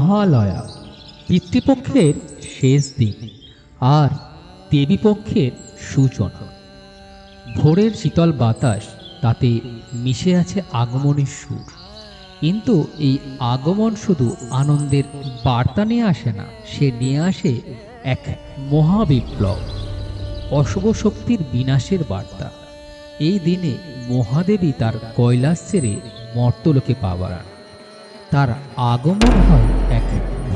মহালয়া। পিতৃপক্ষের শেষ দিন আর দেবীপক্ষের সূচনা। ভোরের শীতল বাতাস তাতে মিশে আছে আগমনের সুর। কিন্তু এই আগমন শুধু আনন্দের বার্তা নিয়ে আসে না, সে নিয়ে আসে এক মহাবিপ্লব, অশুভ শক্তির বিনাশের বার্তা। এই দিনে মহাদেবী তার কৈলাস ছেড়ে মর্তলোকে পা বাড়ান তার আগমন হয়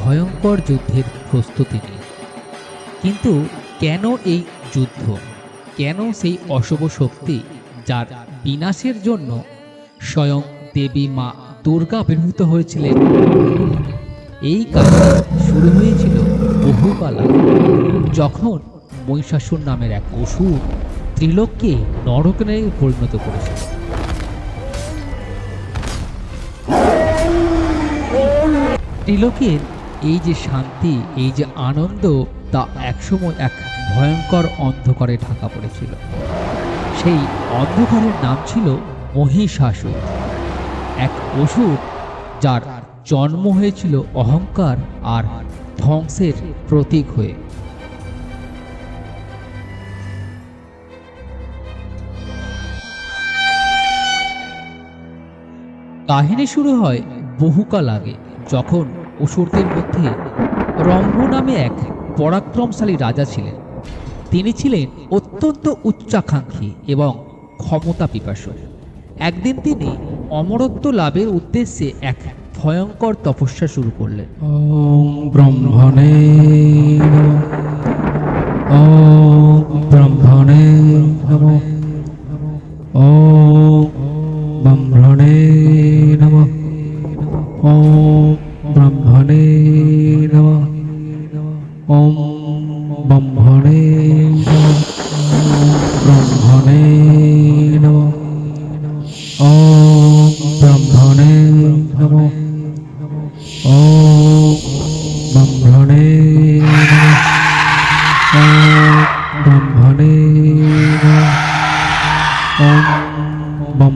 ভয়ঙ্কর যুদ্ধের প্রস্তুতি নিয়ে। কিন্তু কেন এই যুদ্ধ? কেন সেই অশুভ শক্তি যার বিনাশের জন্য স্বয়ং দেবী মা দুর্গা আবির্ভূত হয়েছিলেন? এই কাজ শুরু হয়েছিল বহুকাল যখন মহিষাসুর নামের এক অসুর ত্রিলোককে নরকনে পরিণত করেছিল। ত্রিলোকের এই যে শান্তি, এই যে আনন্দ, তা একসময় এক ভয়ঙ্কর অন্ধকারে ঢাকা পড়েছিল। সেই অন্ধকারের নাম ছিল মহিষাসুর। এক অসুর যার জন্ম হয়েছিল অহংকার আর ধ্বংসের প্রতীক হয়ে। কাহিনী শুরু হয় বহুকাল আগে, যখন অসুরদের মধ্যে রম্ভ নামে এক পরাক্রমশালী রাজা ছিলেন। তিনি ছিলেন অত্যন্ত উচ্চাকাঙ্ক্ষী এবং ক্ষমতা পিপাসু একদিন তিনি অমরত্ব লাভের উদ্দেশ্যে এক ভয়ঙ্কর তপস্যা শুরু করলেন। ব্রহ্মণে ও ব্রহ্মণে নম। ও ব্রহ্মণে নম। ও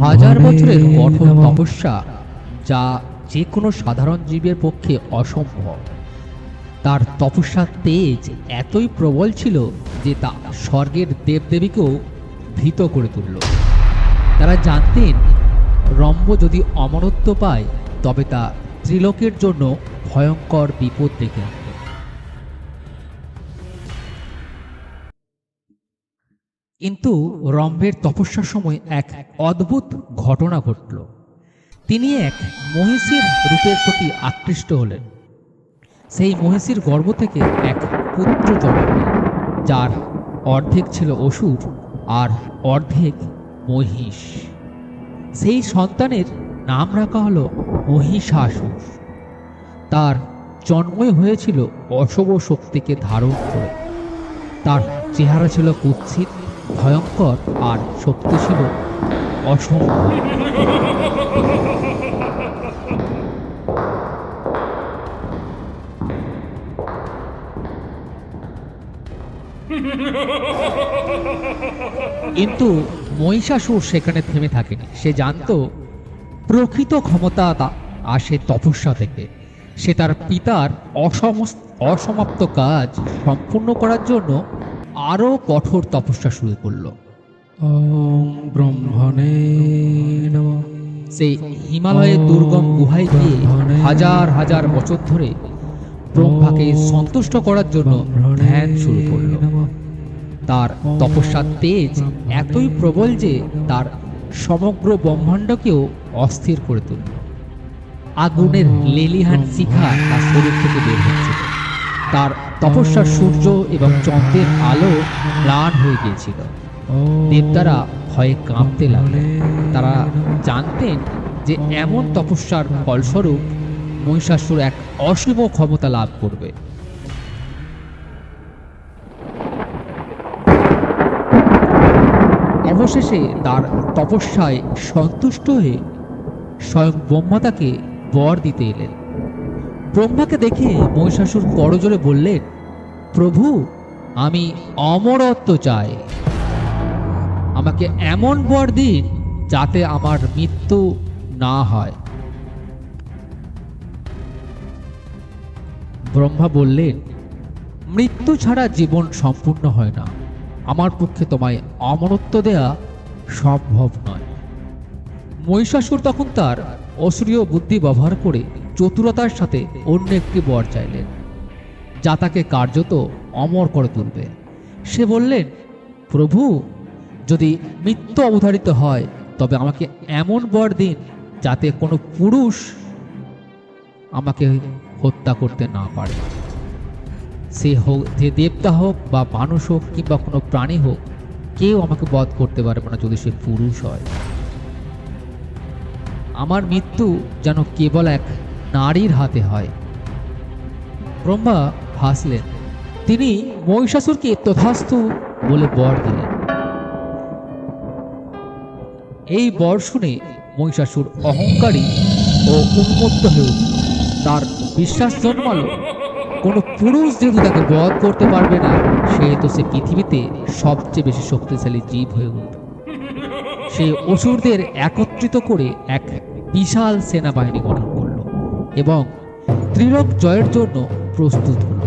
হাজার বছরের কঠোর তপস্যা যা যে কোনো সাধারণ জীবের পক্ষে অসম্ভব। তার তপস্যার তেজ এতই প্রবল ছিল যে তা স্বর্গের দেবদেবীকেও ভীত করে তুলল। তারা জানতেন রম্য যদি অমরত্ব পায় তবে তা ত্রিলোকের জন্য ভয়ঙ্কর বিপদ ডেকে কিন্তু রম্ভের তপস্যার সময় এক অদ্ভুত ঘটনা ঘটল। তিনি এক মহিষীর রূপের প্রতি আকৃষ্ট হলেন। সেই মহিষীর গর্ভ থেকে এক পুত্র জন্ম যার অর্ধেক ছিল অসুর আর অর্ধেক মহিষ। সেই সন্তানের নাম রাখা হলো মহিষাসুর। তার জন্মই হয়েছিল অশুভ শক্তিকে ধারণ করে। তার চেহারা ছিল কুৎসিত ভয়ঙ্কর আর শক্তি ছিল কিন্তু মহিষাসুর সেখানে থেমে থাকেনি। সে জানতো প্রকৃত ক্ষমতা আসে তপস্যা থেকে। সে তার পিতার অসমাপ্ত কাজ সম্পূর্ণ করার জন্য আরও কঠোর তপস্যা শুরু করল। ব্রহ্মণে সে হিমালয়ের দুর্গম গুহায় গিয়ে হাজার হাজার বছর ধরে ব্রহ্মাকে সন্তুষ্ট করার জন্য ধ্যান শুরু করল। তার তপস্যার তেজ এতই প্রবল যে তার সমগ্র ব্রহ্মাণ্ডকেও অস্থির করে তুলল। আগুনের লেলিহান শিখা তার শরীর থেকে বের হচ্ছিল তার তপস্যার সূর্য এবং চন্দ্রের আলো ম্লান হয়ে গিয়েছিল। দেবতারা ভয়ে কাঁপতে লাগলেন। তারা জানতেন যে এমন তপস্যার ফলস্বরূপ মহিষাসুর এক অসীম ক্ষমতা লাভ করবে। অবশেষে তার তপস্যায় সন্তুষ্ট হয়ে স্বয়ং ব্রহ্মা তাকে বর দিতে এলেন। ব্রহ্মাকে দেখে মহিষাসুর করজোরে বললেন, প্রভু, আমি অমরত্ব চাই। আমাকে এমন বর দিন যাতে আমার মৃত্যু না হয়। ব্রহ্মা বললেন, মৃত্যু ছাড়া জীবন সম্পূর্ণ হয় না। আমার পক্ষে তোমায় অমরত্ব দেয়া সম্ভব নয়। মহিষাসুর তখন তার অসুরীয় বুদ্ধি ব্যবহার করে চতুরতার সাথে অন্য একটি বর চাইলেন, যা তাকে কার্যত অমর করে তুলবে। সে বললেন, প্রভু, যদি মৃত্যু অবধারিত হয়, তবে আমাকে এমন বর দিন যাতে কোনো পুরুষ আমাকে হত্যা করতে না পারে। সে হোক, যে দেবতা হোক বা মানুষ হোক কিংবা কোনো প্রাণী হোক, কেউ আমাকে বধ করতে পারবে না যদি সে পুরুষ হয়। আমার মৃত্যু যেন কেবল এক নারীর হাতে হয়। ব্রহ্মা হাসলেন। তিনি মহিষাসুরকে তথাস্তু বলে বর দিলেন। এই বর শুনে মহিষাসুর অহংকারী ও উন্মত্ত হয়ে উঠল। তার বিশ্বাস জন্মালো, কোনো পুরুষ যেহেতু তাকে বধ করতে পারবে না সেহেতু সে পৃথিবীতে সবচেয়ে বেশি শক্তিশালী জীব হয়ে উঠবে সে অসুরদের একত্রিত করে এক বিশাল সেনাবাহিনী গঠন এবং ত্রিলোক জয়ের জন্য প্রস্তুত হলো।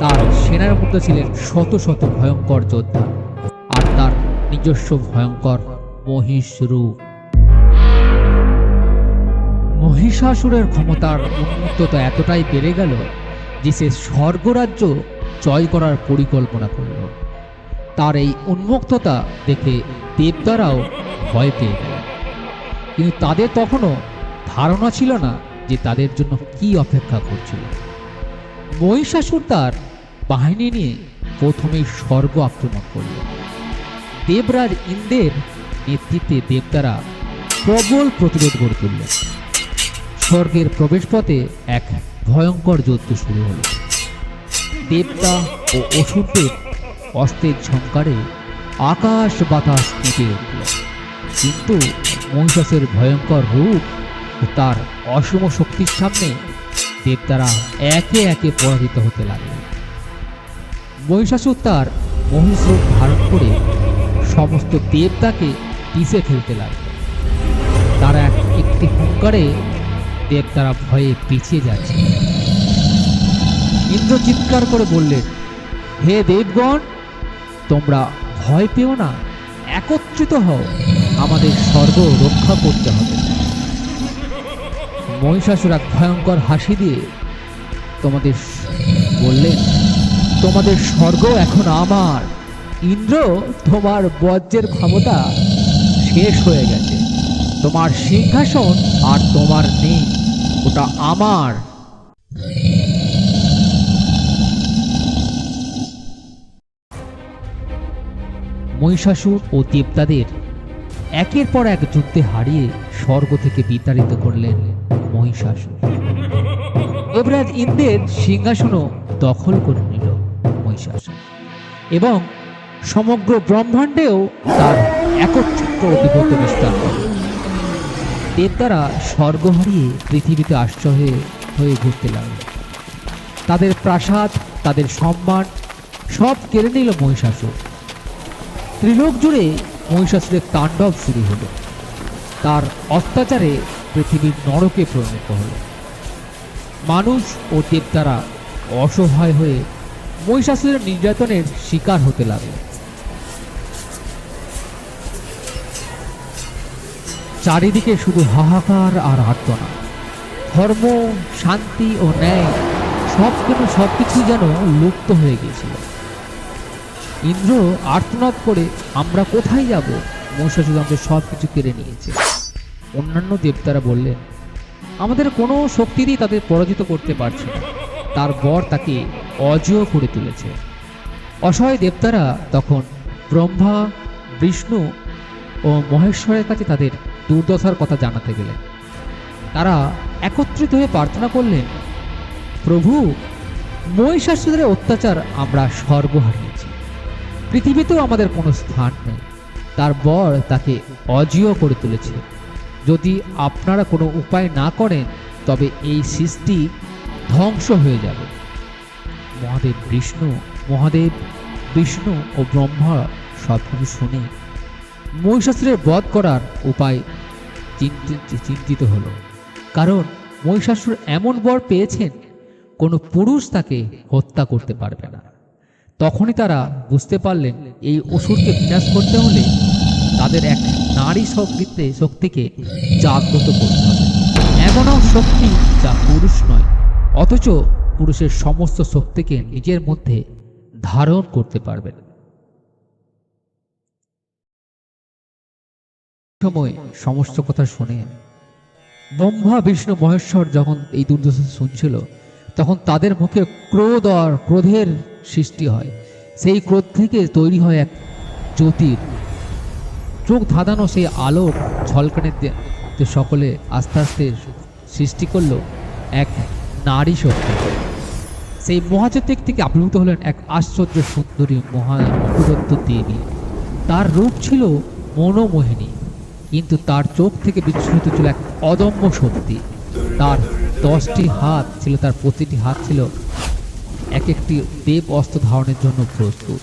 তার সেনার মধ্যে ছিলেন শত শত ভয়ঙ্কর যোদ্ধা আর তার নিজস্ব ভয়ঙ্কর মহিষ রূপ। মহিষাসুরের ক্ষমতার উন্মুক্ততা এতটাই বেড়ে গেল যে সে স্বর্গরাজ্য জয় করার পরিকল্পনা করল। তার এই উন্মুক্ততা দেখে দেবতারাও ভয় পেয়ে গেল কিন্তু তাদের তখনও ধারণা ছিল না যে তাদের জন্য কি অপেক্ষা করছিল। মহিষাসুর তার বাহিনী নিয়ে প্রথমেই স্বর্গ আক্রমণ করল। দেবরাজ ইন্দ্রের নেতৃত্বে দেবতারা প্রবল প্রতিরোধ গড়ে তুললেন স্বর্গের প্রবেশপথে এক ভয়ঙ্কর যুদ্ধ শুরু হলো। দেবতা ও অসুরদের অস্ত্রের ঝঙ্কারে আকাশ বাতাস কেঁপে উঠল। কিন্তু মহিষাসের ভয়ঙ্কর রূপ তার অসম শক্তির সামনে দেবতারা একে একে পরাজিত হতে লাগলেন। মহিষাসুর তার মহিষ ধারণ করে সমস্ত দেবতাকে পিষে ফেলতে লাগল তারা এক একটি হুঙ্কারে দেবতারা ভয়ে পিছিয়ে যাচ্ছে। ইন্দ্র চিৎকার করে বললেন, হে দেবগণ, তোমরা ভয় পেও না, একত্রিত হও। আমাদের স্বর্গ রক্ষা করতে হবে। মহিষাসুর এক ভয়ঙ্কর হাসি দিয়ে তোমাদের বললেন তোমাদের স্বর্গ এখন আমার। ইন্দ্র, তোমার বজ্রের ক্ষমতা শেষ হয়ে গেছে। তোমার সিংহাসন আর তোমার নেই, ওটা আমার। মহিষাসুর ও দেবতাদের একের পর এক যুদ্ধে হারিয়ে স্বর্গ থেকে বিতাড়িত করলেন মহিষাসুর। দেবরাজ ইন্দ্রের সিংহাসনও দখল করে নিল মহিষাসুর এবং সমগ্র ব্রহ্মাণ্ডেও তার একচ্ছত্র অধিপত্য বিস্তার করে। দেবতারা স্বর্গ হারিয়ে পৃথিবীতে আশ্রয় হয়ে হয়ে ঘুরতে লাগল। তাদের প্রাসাদ, তাদের সম্মান সব কেড়ে নিল মহিষাসুর। ত্রিলোক জুড়ে মহিষাসুরের তাণ্ডব শুরু হলো। তার অত্যাচারে পৃথিবীর নরকে পরিণত হলো। মানুষ ও দেবতারা অসহায় হয়ে মহিষাসুরের নির্যাতনের শিকার হতে লাগল। চারিদিকে শুধু হাহাকার আর আর্তনা। ধর্ম, শান্তি ও ন্যায় সব কিন্তু সব কিছু যেন লুপ্ত হয়ে গিয়েছিল। ইন্দ্র আর্তনাদ করে, আমরা কোথায় যাব? মহিষাসুর আমাদের সব কিছু কেড়ে নিয়েছে। অন্যান্য দেবতারা বললেন, আমাদের কোনো শক্তিরই তাদের পরাজিত করতে পারছে না। তার বর তাকে অজেয় করে তুলেছে। অসহায় দেবতারা তখন ব্রহ্মা, বিষ্ণু ও মহেশ্বরের কাছে তাদের দুর্দশার কথা জানাতে গেলেন। তারা একত্রিত হয়ে প্রার্থনা করলেন, প্রভু, মহিষাসুরের অত্যাচার আমরা স্বর্গ হারিয়েছি পৃথিবীতেও আমাদের কোনো স্থান নেই। তার বর তাকে অজীয় করে তুলেছে। যদি আপনারা কোনো উপায় না করেন, তবে এই সৃষ্টি ধ্বংস হয়ে যাবে। মহাদেব বিষ্ণু মহাদেব বিষ্ণু ও ব্রহ্মা সব কিছু শুনে মহিষাসুরের বধ করার উপায় চিন্তিত হলো। কারণ মহিষাসুর এমন বর পেয়েছেন, কোনো পুরুষ তাকে হত্যা করতে পারবে না। তখনই তারা বুঝতে পারলেন, এই অসুরকে বিনাশ করতে হলে তাদের এক নারী শক্তিতে শক্তিকে জাগ্রত করতে হবে। এমনও শক্তি যা পুরুষ নয়, অথচ পুরুষের সমস্ত শক্তিকে নিজের মধ্যে ধারণ করতে পারবেন। সময় সমস্ত কথা শুনে ব্রহ্মা, বিষ্ণু, মহেশ্বর যখন এই দুর্দশা শুনছিল, তখন তাদের মুখে ক্রোধ আর ক্রোধের সৃষ্টি হয়। সেই ক্রোধ থেকে তৈরি হয় এক জ্যোতির। চোখ ধাঁধানো সেই আলোর ঝলকানে দে- সকলে আস্তে আস্তে সৃষ্টি করল এক নারী শক্তি। সেই মহাজাতিক থেকে আবির্ভূত হলেন এক আশ্চর্য সুন্দরী মহা অপরত্ব দেবী। তার রূপ ছিল মনোমোহিনী, কিন্তু তার চোখ থেকে বিচ্ছুরিত ছিল এক অদম্য শক্তি। তার দশটি হাত ছিল, তার প্রতিটি হাত ছিল এক একটি দেব অস্ত্র ধারণের জন্য প্রস্তুত।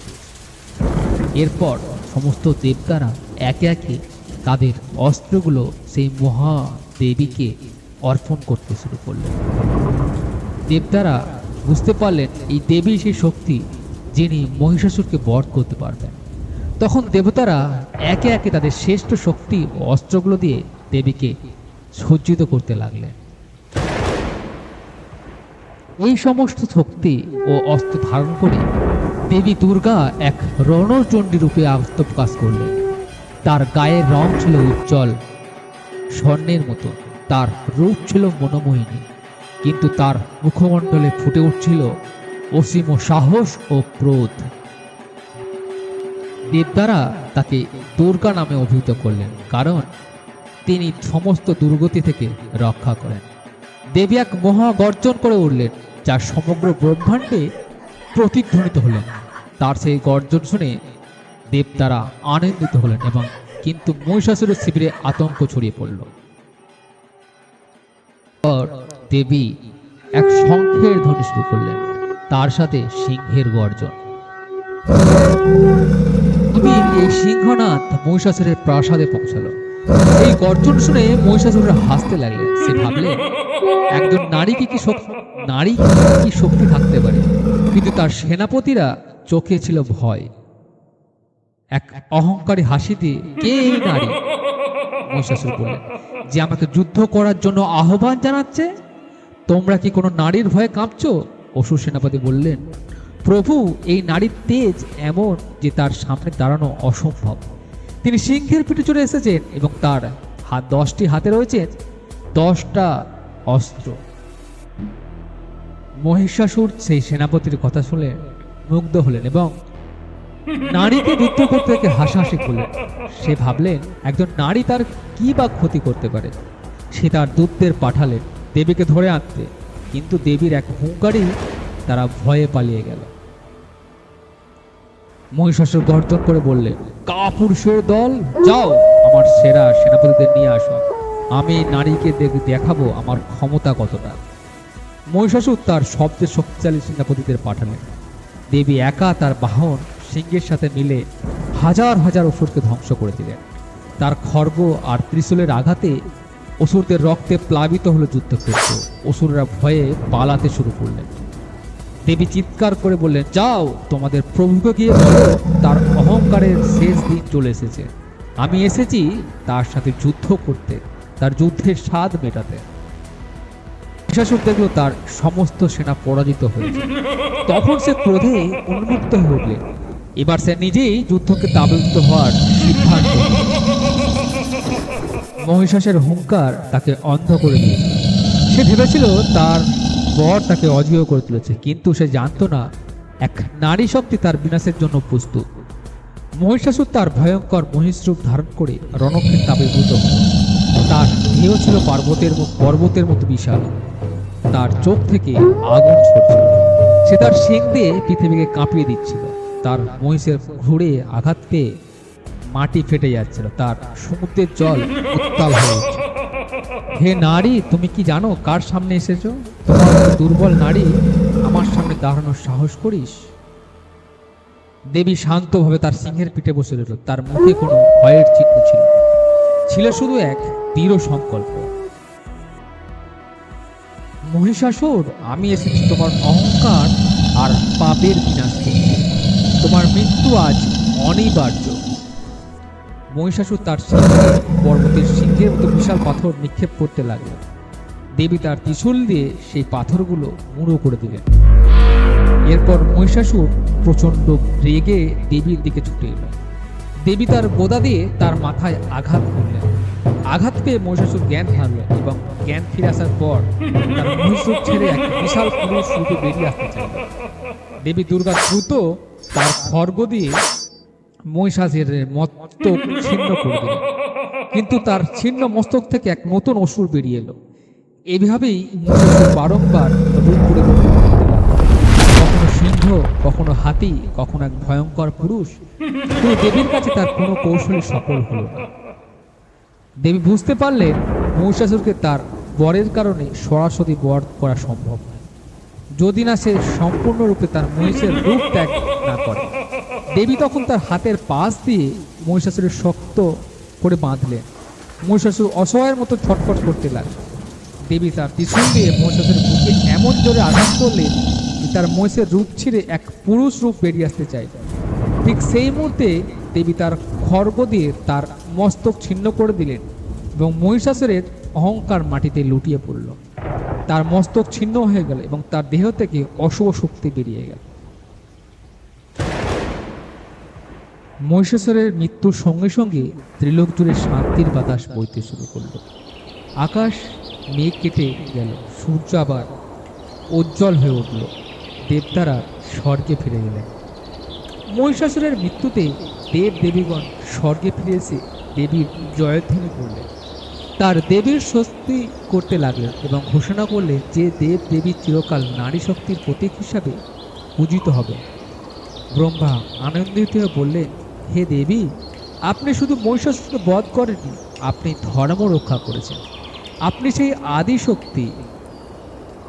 এরপর সমস্ত দেবতারা একে একে তাদের অস্ত্রগুলো সেই মহাদেবীকে অর্পণ করতে শুরু করলেন। দেবতারা বুঝতে পারলেন এই দেবী সেই শক্তি যিনি মহিষাসুরকে বধ করতে পারবেন। তখন দেবতারা একে একে তাদের শ্রেষ্ঠ শক্তি অস্ত্রগুলো দিয়ে দেবীকে সজ্জিত করতে লাগলেন। এই সমস্ত শক্তি ও অস্ত্র ধারণ করে দেবী দুর্গা এক রণচণ্ডী রূপে আত্মপ্রকাশ করলেন। তার গায়ের রং ছিল উজ্জ্বল, স্বর্ণের মতো। তার রূপ ছিল মনোমোহিনী, কিন্তু তার মুখমণ্ডলে ফুটে উঠছিল অসীম সাহস ও ক্রোধ। দেবদারা তাকে দুর্গা নামে অভিহিত করলেন, কারণ তিনি সমস্ত দুর্গতি থেকে রক্ষা করেন। দেবী এক মহা গর্জন করে উঠলেন যা সমগ্র ব্রহ্মাণ্ডে প্রতিধ্বনিত হলেন। তার সেই গর্জন শুনে দেব দেবতারা আনন্দিত হলেন এবং কিন্তু মহিষাসুরের শিবিরে আতঙ্ক ছড়িয়ে পড়ল। দেবী এক শঙ্খের ধ্বনি শুরু করলেন, তার সাথে সিংহের গর্জন। তুমি এই সিংহনাথ মহিষাসুরের প্রাসাদে পৌঁছালো। এই গর্জন শুনে মহিষাসুরের হাসতে লাগলেন সে ভাবলেন একজন নারীকে কি শক- নারী কি শক্তি থাকতে পারে? কিন্তু তার সেনাপতিরা চোখে ছিল ভয়। এক অহংকারী হাসি দিয়ে, কে এই নারী? মহিষাসুর বললেন, যে আমাকে যুদ্ধ করার জন্য আহ্বান জানাচ্ছে? তোমরা কি কোনো নারীর ভয়ে কাঁপছো? অসুর সেনাপতি বললেন, প্রভু, এই নারীর তেজ এমন যে তার সামনে দাঁড়ানো অসম্ভব। তিনি সিংহের পিঠে চলে এসেছেন এবং তার হাত দশটি হাতে রয়েছে, দশটা অস্ত্র। মহিষাসুর সেই সেনাপতির কথা শুনে মুগ্ধ হলেন এবং নারীকে যুদ্ধ করতে থেকে হাসাহাসি করলেন। সে ভাবলেন, একজন নারী তার কি বা ক্ষতি করতে পারে? সে তার দূতদের পাঠালেন দেবীকে ধরে আনতে। কিন্তু দেবীর এক হুঙ্কারই তারা ভয়ে পালিয়ে গেল। মহিষাসুর গর্জন করে বললেন কাপুরুষের দল, যাও, আমার সেরা সেনাপতিদের নিয়ে আসো। আমি নারীকে দেখ- দেখাবো আমার ক্ষমতা কতটা। মহিষাসুর তার সবচেয়ে শক্তিশালী সেনাপতিদের পাঠালেন। দেবী একা তার বাহন সিংহের সাথে মিলে হাজার হাজার অসুরকে ধ্বংস করে দিলেন। তার খর্গ আর ত্রিশূলের আঘাতে অসুরদের রক্তে প্লাবিত হলো যুদ্ধক্ষেত্র। অসুররা ভয়ে পালাতে শুরু করলেন। দেবী চিৎকার করে বললেন, যাও, তোমাদের প্রভুকে গিয়ে তার অহংকারের শেষ দিন চলে এসেছে। আমি এসেছি তার সাথে যুদ্ধ করতে, তার যুদ্ধের স্বাদ মেটাতে। শাসক দেখল, তার সমস্ত সেনা পরাজিত হয়েছে। তখন সে ক্রোধে উন্মুক্ত হয়ে উঠলেন এবার সে নিজেই যুদ্ধকে তাবিত হওয়ার সিদ্ধান্ত। মহিষাসের হুঙ্কার তাকে অন্ধ করে দিয়েছে সে ভেবেছিল তার বর তাকে অজেয় করে তুলেছে, কিন্তু সে জানতো না এক নারী শক্তি তার বিনাশের জন্য প্রস্তুত। মহিষাসুর তার ভয়ঙ্কর মহিষরূপ ধারণ করে রণক্ষেত্রে আবির্ভূত হল। তার দেহ ছিল পার্বতের পর্বতের মতো বিশাল। তার চোখ থেকে আগুন ছড়ছিল। সে তার শিং দিয়ে পৃথিবীকে কাঁপিয়ে দিচ্ছিল। তার মহিষের ঘুরে আঘাত পেয়ে মাটি ফেটে যাচ্ছিল। তার সমুদ্রের জল উত্তাল হয়ে হে নারী, তুমি কি জানো কার সামনে এসেছ? তোমার দুর্বল নারী, আমার সামনে দাঁড়ানোর সাহস করিস? দেবী শান্তভাবে তার সিংহের পিঠে বসে রইল। তার মুখে কোনো ভয়ের চিহ্ন ছিল ছিল শুধু এক দৃঢ় সংকল্প। মহিষাসুর, আমি এসেছি তোমার অহংকার আর পাপের বিনাশ করতে। তোমার মৃত্যু আজ অনিবার্য। মহিষাসুর তার পর্বতের সিংহের মতো বিশাল পাথর নিক্ষেপ করতে লাগল। দেবী তার ত্রিশূল দিয়ে সেই পাথরগুলো মুড়ো করে দিলেন। এরপর মহিষাসুর প্রচণ্ড রেগে দেবীর দিকে ছুটে এলো। দেবী তার গোদা দিয়ে তার মাথায় আঘাত করলেন। আঘাত পেয়ে মহিষাসুর জ্ঞান হারল এবং জ্ঞান ফিরে আসার পর তার মহিষুর ছেড়ে এক বিশাল পুরুষ রূপে বেরিয়ে আসতে চাইল দেবী দুর্গা দ্রুত তার খর্গ দিয়ে মহিষাসের মস্তক ছিন্ন করে দিলেন। কিন্তু তার ছিন্ন মস্তক থেকে এক নতুন অসুর বেরিয়ে এলো। এভাবেই বারংবার রূপ করতে কখনো সিংহ, কখনো হাতি, কখনো এক ভয়ঙ্কর পুরুষ। দেবীর কাছে তার কোনো কৌশলই সফল হলো না। দেবী বুঝতে পারলেন মহিষাসুরকে তার বরের কারণে সরাসরি বর করা সম্ভব নয়। যদি না সে সম্পূর্ণরূপে তার মহিষের রূপ ত্যাগ না করে। দেবী তখন তার হাতের পাশ দিয়ে মহিষাসুরের শক্ত করে বাঁধলেন। মহিষাসুর অসহায়ের মতো ছটফট করতে লাগল। দেবী তার পিছন দিয়ে মহিষাসুরের বুকে এমন জোরে আঘাত করলেন তার মহিষের রূপ ছিঁড়ে এক পুরুষ রূপ বেরিয়ে আসতে চাইল ঠিক সেই মুহূর্তে দেবী তার খর্গ দিয়ে তার মস্তক ছিন্ন করে দিলেন এবং মহিষাসুরের অহংকার মাটিতে লুটিয়ে পড়ল। তার মস্তক ছিন্ন হয়ে গেল এবং তার দেহ থেকে অশুভ শক্তি বেরিয়ে গেল। মহিষাসুরের মৃত্যুর সঙ্গে সঙ্গে ত্রিলোক জুড়ে শান্তির বাতাস বইতে শুরু করল। আকাশ মেঘ কেটে গেল, সূর্য আবার উজ্জ্বল হয়ে উঠল। দেবতারা স্বর্গে ফিরে গেলেন মহিষাসুরের মৃত্যুতে দেব দেবীগণ স্বর্গে ফিরে এসে দেবীর জয়ধ্বনি করলেন। তার দেবীর স্বস্তি করতে লাগলেন এবং ঘোষণা করলেন যে দেব দেবী চিরকাল নারী শক্তির প্রতীক হিসাবে পূজিত হবে ব্রহ্মা আনন্দিত হয়ে বললেন, হে দেবী, আপনি শুধু মহিষাসুরকে বধ করেননি, আপনি ধর্ম রক্ষা করেছেন। আপনি সেই আদি শক্তি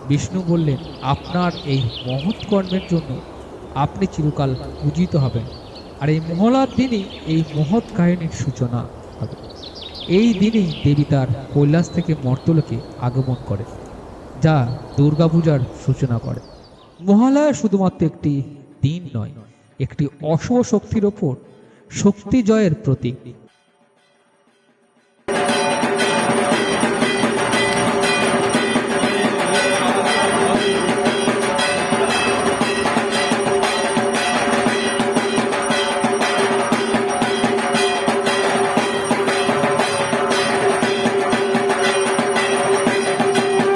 বিষ্ণু বললেন, আপনার এই মহৎ কর্মের জন্য আপনি চিরকাল পূজিত হবেন। আর এই মহলার দিনই এই মহৎ কাহিনীর সূচনা হবে। এই দিনেই দেবী তার কৈলাস থেকে মর্তলোকে আগমন করে যা দুর্গাপূজার সূচনা করে। মহালয়া শুধুমাত্র একটি দিন নয়, একটি অশুভ শক্তির ওপর শক্তি জয়ের প্রতীক।